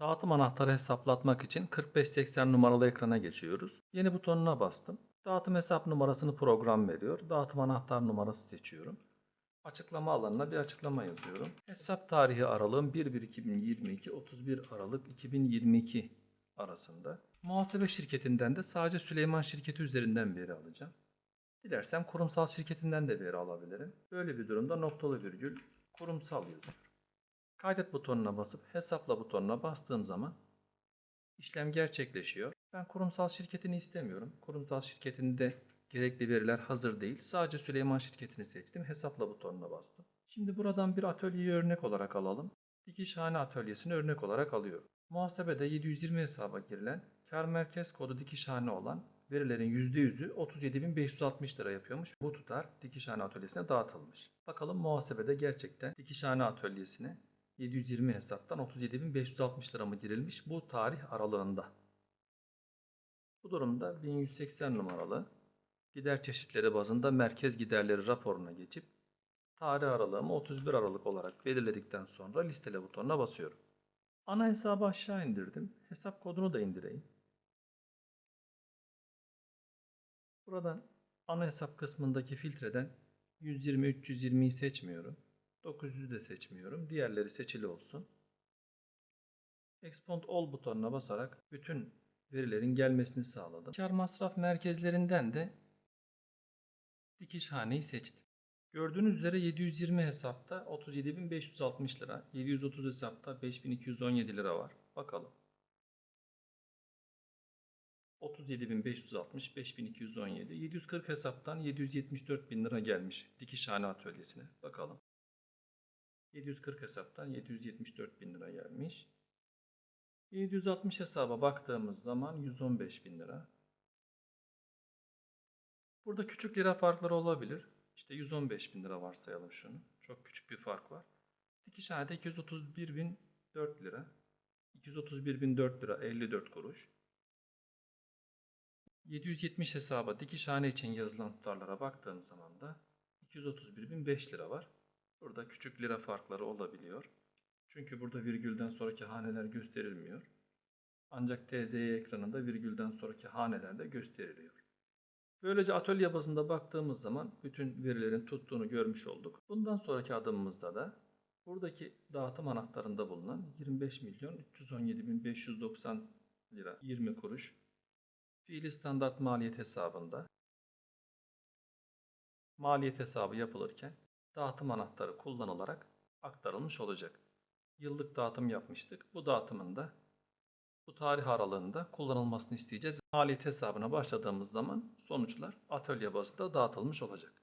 Dağıtım anahtarı hesaplatmak için 4580 numaralı ekrana geçiyoruz. Yeni butonuna bastım. Dağıtım hesap numarasını program veriyor. Dağıtım anahtar numarası seçiyorum. Açıklama alanına bir açıklama yazıyorum. Hesap tarihi aralığım 1-1-2022 31 Aralık 2022 arasında. Muhasebe şirketinden de sadece Süleyman şirketi üzerinden veri alacağım. Dilersem kurumsal şirketinden de veri alabilirim. Böyle bir durumda noktalı virgül kurumsal yazıyorum. Kaydet butonuna basıp hesapla butonuna bastığım zaman işlem gerçekleşiyor. Ben kurumsal şirketini istemiyorum. Kurumsal şirketinde gerekli veriler hazır değil. Sadece Süleyman şirketini seçtim. Hesapla butonuna bastım. Şimdi buradan bir atölyeyi örnek olarak alalım. Dikişhane atölyesini örnek olarak alıyorum. Muhasebede 720 hesaba girilen kar merkez kodu dikişhane olan verilerin %100'ü 37.560 lira yapıyormuş. Bu tutar dikişhane atölyesine dağıtılmış. Bakalım muhasebede gerçekten dikişhane atölyesine 720 hesaptan 37.560 lira mı girilmiş bu tarih aralığında. Bu durumda 1180 numaralı gider çeşitleri bazında merkez giderleri raporuna geçip tarih aralığımı 31 Aralık olarak belirledikten sonra listele butonuna basıyorum. Ana hesabı aşağı indirdim. Hesap kodunu da indireyim. Buradan ana hesap kısmındaki filtreden 120-320'yi seçmiyorum. 900'ü de seçmiyorum. Diğerleri seçili olsun. Export All butonuna basarak bütün verilerin gelmesini sağladım. Kar masraf merkezlerinden de dikişhaneyi seçtim. Gördüğünüz üzere 720 hesapta 37.560 lira, 730 hesapta 5217 lira var. Bakalım. 37.560, 5217, 740 hesaptan 774 bin lira gelmiş dikişhane atölyesine. Bakalım. 740 hesaptan 774 bin lira gelmiş. 760 hesaba baktığımız zaman 115 bin lira. Burada küçük lira farkları olabilir. İşte 115 bin lira varsayalım şunu. Çok küçük bir fark var. Dikişhanede 231 bin 4 lira. 231 bin 4 lira 54 kuruş. 770 hesaba dikişhane için yazılan tutarlara baktığım zaman da 231 bin 5 lira var. Burada küçük lira farkları olabiliyor. Çünkü burada virgülden sonraki haneler gösterilmiyor. Ancak TZY ekranında virgülden sonraki haneler de gösteriliyor. Böylece atölye bazında baktığımız zaman bütün verilerin tuttuğunu görmüş olduk. Bundan sonraki adımımızda da buradaki dağıtım anahtarında bulunan 25 milyon 317 bin 590 lira 20 kuruş fiili standart maliyet hesabında maliyet hesabı yapılırken dağıtım anahtarı kullanılarak aktarılmış olacak. Yıllık dağıtım yapmıştık. Bu dağıtımın da bu tarih aralığında kullanılmasını isteyeceğiz. Maliyet hesabına başladığımız zaman sonuçlar atölye bazında dağıtılmış olacak.